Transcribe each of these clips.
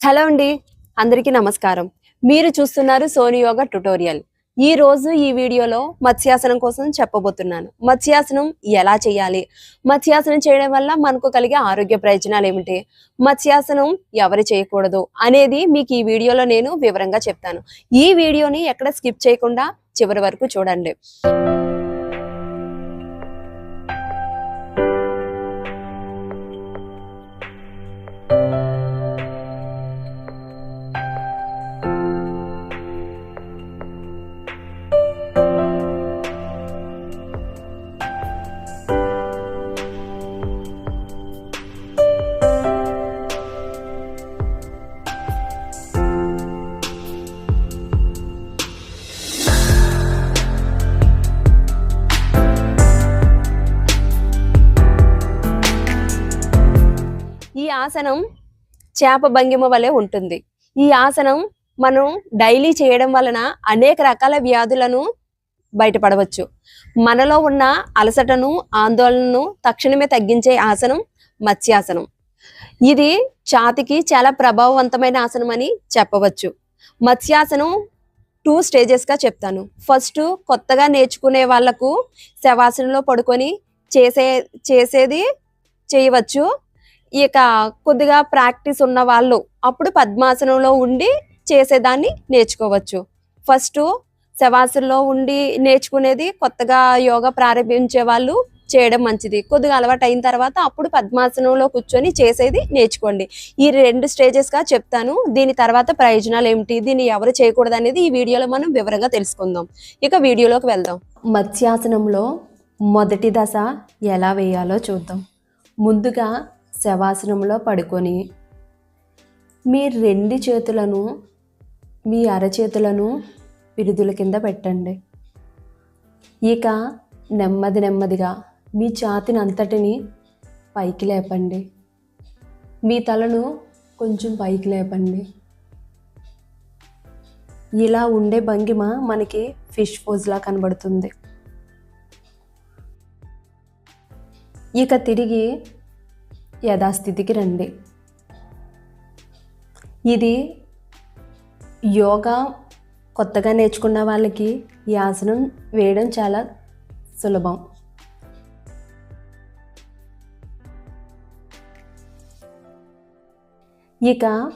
Hello అండి అందరికీ నమస్కారం. మీరు చూస్తున్నారు సోని యోగా ట్యుటోరియల్. ఈ రోజు ఈ వీడియోలో మత్స్యాసనం కోసం చెప్పబోతున్నాను. మత్స్యాసనం ఎలా చేయాలి? మత్స్యాసనం చేయడం వల్ల మనకు కలిగే ఆరోగ్య ప్రయోజనాలు ఏమిటి? మత్స్యాసనం ఎవరు చేయకూడదు అనేది మీకు ఈ వీడియోలో నేను వివరంగా చెప్తాను. ఈ వీడియోని ఎక్కడ స్కిప్ చేయకుండా చివరి వరకు చూడండి. ఆసనం చేప భంగిమ వలె ఉంటుంది. ఈ ఆసనం మనం డైలీ చేయడం వలన అనేక రకాల వ్యాధులను బయటపడవచ్చు. మనలో ఉన్న అలసటను ఆందోళనను తక్షణమే తగ్గించే ఆసనం మత్స్యాసనం. ఇది ఛాతికి చాలా ప్రభావవంతమైన ఆసనం అని చెప్పవచ్చు. మత్స్యాసనం టూ స్టేజెస్గా చెప్తాను. ఫస్ట్ కొత్తగా నేర్చుకునే వాళ్ళకు శవాసనంలో పడుకొని చేసే చేసేది చేయవచ్చు. ఇక కొద్దిగా ప్రాక్టీస్ ఉన్న వాళ్ళు అప్పుడు పద్మాసనంలో ఉండి చేసేదాన్ని నేర్చుకోవచ్చు. ఫస్ట్ శవాసనలో ఉండి నేర్చుకునేది కొత్తగా యోగా ప్రారంభించే వాళ్ళు చేయడం మంచిది. కొద్దిగా అలవాటు అయిన తర్వాత అప్పుడు పద్మాసనంలో కూర్చొని చేసేది నేర్చుకోండి. ఈ రెండు స్టేజెస్గా చెప్తాను. దీని తర్వాత ప్రయోజనాలు ఏమిటి? దీన్ని ఎవరు చేయకూడదు అనేది ఈ వీడియోలో మనం వివరంగా తెలుసుకుందాం. ఇక వీడియోలోకి వెళ్దాం. మత్స్యాసనంలో మొదటి దశ ఎలా వేయాలో చూద్దాం. ముందుగా శవాసనంలో పడుకొని మీ రెండు చేతులను మీ అరచేతులను విరుదుల కింద పెట్టండి. ఇక నెమ్మది నెమ్మదిగా మీ ఛాతిని అంతటిని పైకి లేపండి. మీ తలను కొంచెం పైకి లేపండి. ఇలా ఉండే భంగిమ మనకి ఫిష్ పోజ్లా కనబడుతుంది. ఇక తిరిగి యథాస్థితికి రండి. ఇది యోగా కొత్తగా నేర్చుకున్న వాళ్ళకి ఈ ఆసనం వేయడం చాలా సులభం. ఇక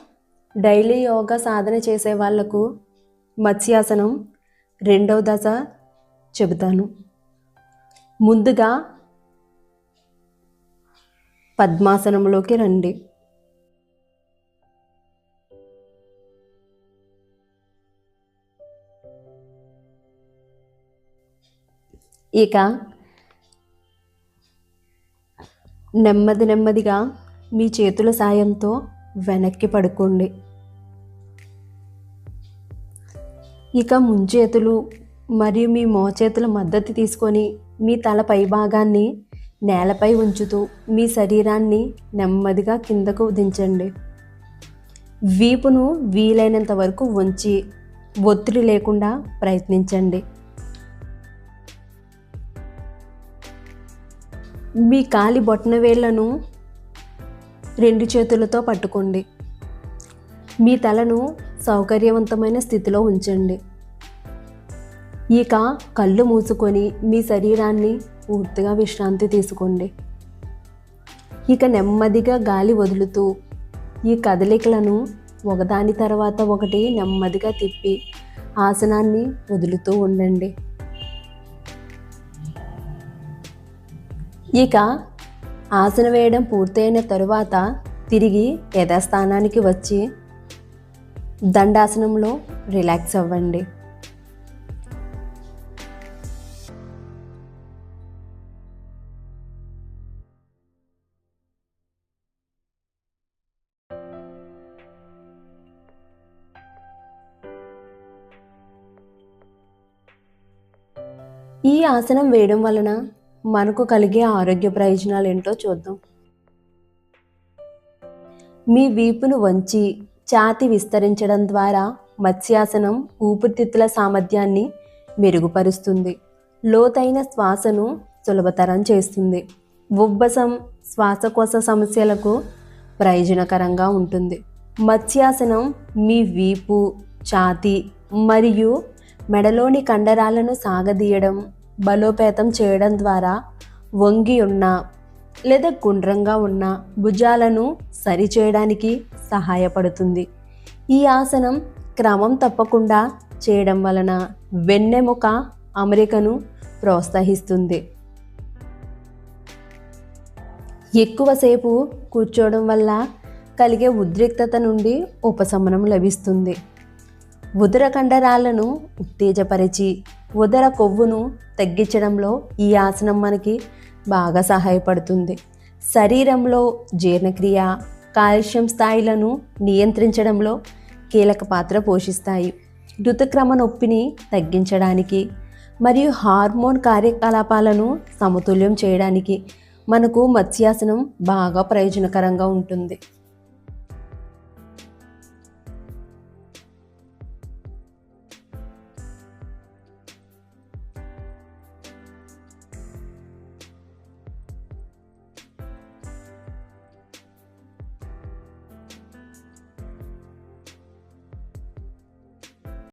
డైలీ యోగా సాధన చేసే వాళ్ళకు మత్స్యాసనం రెండవ దశ చెబుతాను. ముందుగా పద్మాసనంలోకి రండి. ఇక నెమ్మది నెమ్మదిగా మీ చేతుల సాయంతో వెనక్కి పడుకోండి. ఇక ముంచేతులు మరియు మీ మోచేతుల మద్దతు తీసుకొని మీ తల పై భాగాన్ని నేలపై ఉంచుతూ మీ శరీరాన్ని నెమ్మదిగా కిందకు దించండి వీపును వీలైనంత వరకు ఉంచి ఒత్తిడి లేకుండా ప్రయత్నించండి. మీ కాలి బొట్టన వేళ్ళను రెండు చేతులతో పట్టుకోండి. మీ తలను సౌకర్యవంతమైన స్థితిలో ఉంచండి. ఇక కళ్ళు మూసుకొని మీ శరీరాన్ని పూర్తిగా విశ్రాంతి తీసుకోండి. ఇక నెమ్మదిగా గాలి వదులుతూ ఈ కదలికలను ఒకదాని తర్వాత ఒకటి నెమ్మదిగా తిప్పి ఆసనాన్ని వదులుతూ ఉండండి. ఇక ఆసన వేయడం పూర్తయిన తరువాత తిరిగి యథాస్థానానికి వచ్చి దండాసనంలో రిలాక్స్ అవ్వండి. ఈ ఆసనం వేయడం వలన మనకు కలిగే ఆరోగ్య ప్రయోజనాలు ఏంటో చూద్దాం. మీ వీపును వంచి ఛాతి విస్తరించడం ద్వారా మత్స్యాసనం ఊపిరితిత్తుల సామర్థ్యాన్ని మెరుగుపరుస్తుంది. లోతైన శ్వాసను సులభతరం చేస్తుంది. ఉబ్బసం శ్వాసకోశ సమస్యలకు ప్రయోజనకరంగా ఉంటుంది. మత్స్యాసనం మీ వీపు ఛాతీ మరియు మెడలోని కండరాలను సాగదీయడం బలోపేతం చేయడం ద్వారా వంగి ఉన్న లేదా గుండ్రంగా ఉన్న భుజాలను సరిచేయడానికి సహాయపడుతుంది. ఈ ఆసనం క్రమం తప్పకుండా చేయడం వలన వెన్నెముక అమరికను ప్రోత్సహిస్తుంది. ఎక్కువసేపు కూర్చోవడం వల్ల కలిగే ఉద్రిక్తత నుండి ఉపశమనం లభిస్తుంది. ఉదర కండరాలను ఉత్తేజపరిచి ఉదర కొవ్వును తగ్గించడంలో ఈ ఆసనం మనకి బాగా సహాయపడుతుంది. శరీరంలో జీర్ణక్రియ కాల్షియం స్థాయిలను నియంత్రించడంలో కీలక పాత్ర పోషిస్తాయి. ఋతుక్రమ నొప్పిని తగ్గించడానికి మరియు హార్మోన్ కార్యకలాపాలను సమతుల్యం చేయడానికి మనకు మత్స్యాసనం బాగా ప్రయోజనకరంగా ఉంటుంది.